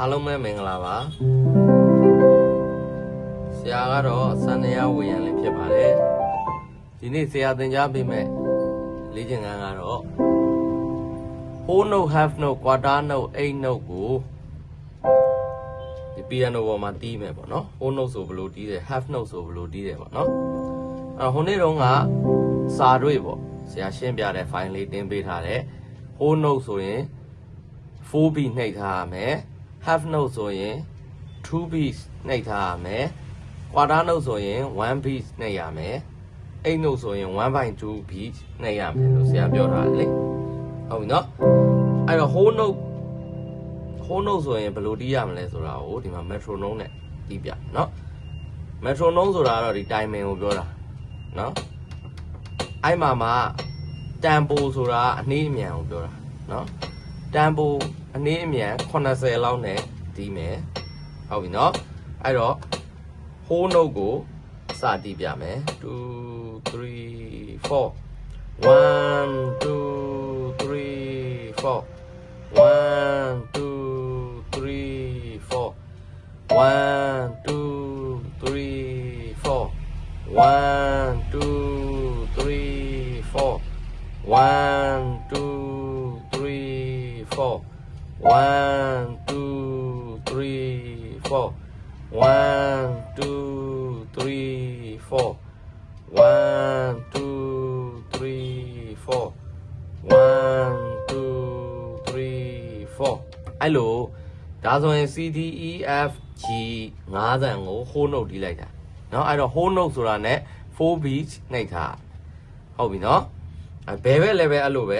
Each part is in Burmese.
အားလုံးပဲမင်္ဂလာပါဆရာကတော့စန္ဒယာဝေယံလည်းဖြစ်ပါတယ်ဒီနေ့ဆရာသင်ကြားပေးမဲ့လေ့ကျင့်ခန်းကတော့ whole note half note quarter note eight note ကိုဒီ piano ပေါ်မှာတီးမယ်ပေါ့နော် whole note ဆိုဘယ်လိုတီးတယ် half note ဆိုဘယ်လိုတီးတယ်ပေါ့နော်အဲ့ဟိုနေ့တုန်းကစာတွေ့ပေါ့ဆရာရှင်းပြတဲ့ file လေးတင်ပေးထားတယ် whole note ဆိုရင် 4 beat နှိပ်ထားရမယ် half note ဆိုရင်2 beat နှိပ်ထားရမယ် quarter note ဆိုရင်1 beat နှိပ်ရမယ်8 note ဆိုရင်1.2 beat နှိပ်ရမယ်လို့ဆရာပြောထားတယ်လေဟုတ်ပြီနော်အဲ့တော့ whole note whole note ဆိုရင်ဘယ်လိုတီးရမလဲဆိုတာကိုဒီမှာ metronome နဲ့တီးပြနော် metronome ဆိုတာကတော့ဒီ timing ကိုပြောတာနော်အဲ့မှာမှာ tempo ဆိုတာအနည်းအမြန်ကိုပြောတာနော်တန်ပို အနည်းအမြန်80လောက်နဲ့ဒီမယ်ဟုတ်ပြီနော်အဲ့တော့ဟိုးနှုတ်ကိုစတီးပြမယ်2 3 4 1 2 3 4 1 2 3 4 1 2 3 4 1 2 3 4 1 2 3 4 1 2 3 4 1 2 3 4 1 2 3 4 1 2 3 4အဲ့လိုဒါဆိုရင် C D E F G ၅ဇန်ကို whole note တီးလိုက်တာเนาะအဲ့တော့ whole note ဆိုတာ ਨੇ 4 beats နှိပ်ထားဟုတ်ပြီเนาะအဲဘယ်ပဲလည်းပဲအဲ့လိုပဲ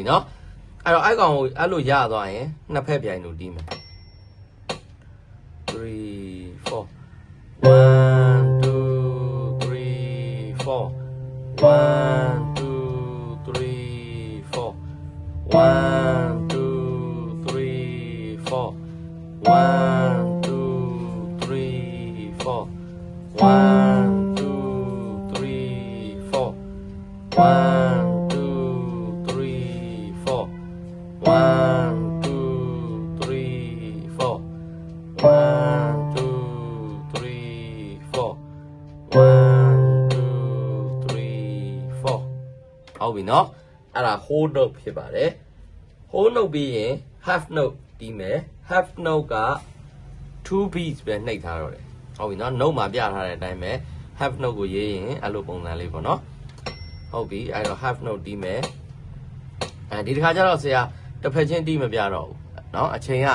ဟုတ်ပြီနော်အဲ့တော့အဲ့ကောင်ကိုအဲ့လိုရသွားရင်နှစ်ဖက်ပြိုင်လို့တီးမယ်3 4 1 2 3 4 1 2 3 4 1 2 3 4 1 2 3 4 1 ဟုတ်ပြီနော်အဲ့ဒါ whole note ဖြစ်ပါတယ် whole note ပြီးရင် half note တီးမယ် half note က2 beats ပဲနှိပ်ထားတော့တယ်ဟုတ်ပြီနော် note မှာပြထားတဲ့အတိုင်းပဲ half note ကိုရေးရင်အဲ့လိုပုံစံလေးပေါ့နော်ဟုတ်ပြီအဲ့တော့ half note တီးမယ်အဲဒီတစ်ခါကျတော့ဆရာတစ်ဖက်ချင်းတီးမပြတော့ဘူးเนาะအချိန်က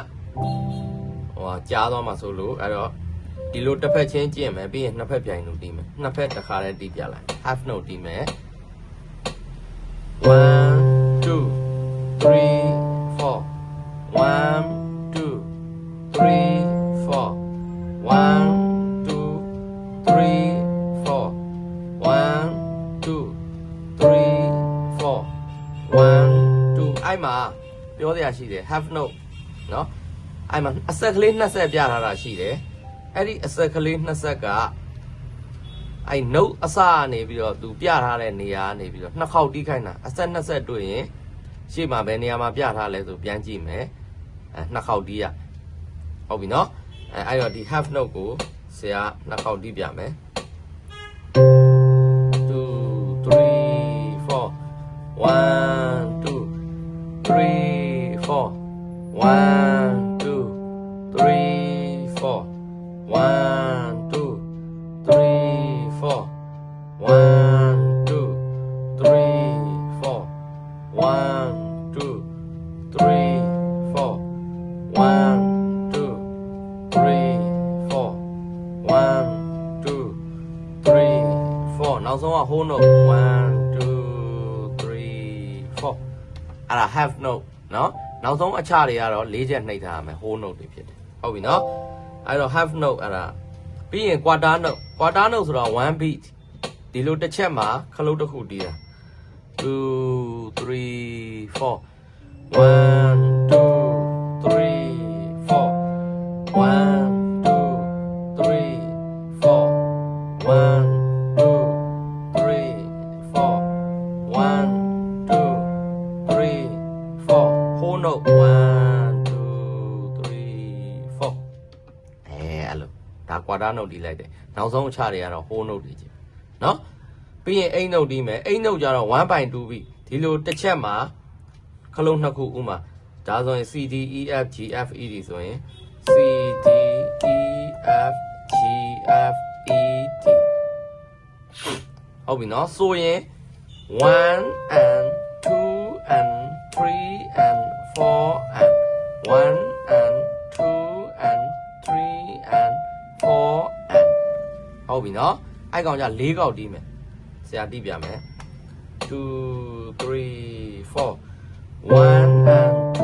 ဟိုဟာကြားသွားမှာဆိုလို့အဲ့တော့ဒီလိုတစ်ဖက်ချင်းကျင့်မယ်ပြီးရင်နှစ်ဖက်ပြိုင်လို့တီးမယ်နှစ်ဖက်တစ်ခါတည်းတီးပြလိုက် half note တီးမယ် 1 2 3 4 1 2 3 4 1 2 3 4 1 2 3 4 1 2အဲ့မှာပြောစရာရှိတယ် half note เนาะအဲ့မှာအဆက်ကလေး20ပြထားတာရှိတယ်အဲ့ဒီအဆက်ကလေး20က အဲ့နှုတ်အစကနေပြီးတော့သူပြထားတဲ့နေရာကနေပြီးတော့နှစ်ခေါက်တီးခိုင်းတာအဆက်နှစ်ဆက်တွေ့ရင်ရှေ့မှာဘယ်နေရာမှာပြထားလဲဆိုပြန်ကြည့်မယ်အဲနှစ်ခေါက်တီးရဟုတ်ပြီနော်အဲအဲ့တော့ဒီ half note ကိုဆရာနှစ်ခေါက်တီးပြမယ်2 3 4 1 2 3 4 1 အဲ့ဒါ half note เนาะနောက်ဆုံးအချတွေကတော့၄ချက်နှိပ်ထားရမယ် whole note တွေဖြစ်တယ်ဟုတ်ပြီเนาะအဲ့တော့ half note အဲ့ဒါပြီးရင် quarter note quarter note ဆိုတော့1 beat ဒီလိုတစ်ချက်မှာခလုတ်တစ်ခုတီးတာ2 3 4 1 2 quarter note တီးလိုက်တယ်နောက်ဆုံးအချတွေကတော့ whole note တီးခြင်းနော်ပြီးရင် eight note တီးမယ် eight note ကြတော့1.2 beat ဒီလိုတစ်ချက်မှာခလုံးနှစ်ခုဥမာဒါဆိုရင် C D E F G F E D ဆိုရင် C D E F G F E D ဟုတ်ပြီနော်ဆိုရင်1 and 2 and 3 and 4 and 1 ဟုတ်ပြီနော်အဲ့ကောင်ကြ၄កောက်တီးမယ်ဆရာတီးပြမယ်2 3 4 1 and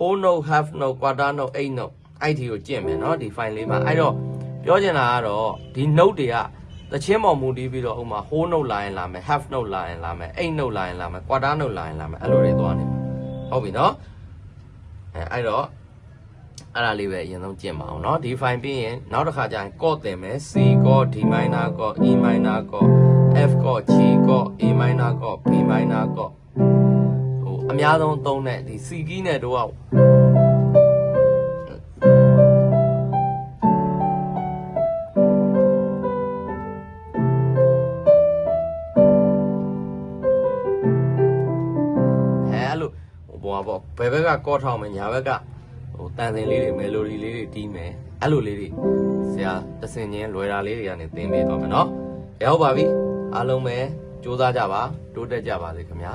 whole note half note quarter note eight note အဲ့ဒီကိုကျင့်မယ်နော်ဒီ file လေးမှာအဲ့တော့ပြောချင်တာကတော့ဒီ note တွေကသချင်းပေါ်မူတည်ပြီးတော့ဥမာ whole note လာရင်လာမယ် half note လာရင်လာမယ် eight note လာရင်လာမယ် quarter note လာရင်လာမယ်အဲ့လိုတွေသွားနေမှာဟုတ်ပြီနော်အဲအဲ့တော့အဲ့ဒါလေးပဲအရင်ဆုံးကျင့်ပါအောင်เนาะဒီ file ပြီးရင်နောက်တစ်ခါကျရင် chord သင်မယ် C chord D minor chord E minor chord F chord G chord A minor chord B minor chord ဟို အများဆုံးသုံးတဲ့ဒီ C key နဲ့တော့အဲအဲ့လိုဟိုဘောပေါ့ဘယ်ဘက်ကကော့ထောင်မယ်ညာဘက်ကဟိုတန်စင်လေးတွေမယ်လိုဒီလေးတွေတီးမယ်အဲ့လိုလေးတွေဆရာတစင်ချင်းလွယ်တာလေးတွေကနေသင်ပေးတော့မယ်เนาะရဟုတ်ပါပြီအားလုံးပဲစူးစမ်းကြပါတိုးတက်ကြပါစေခင်ဗျာ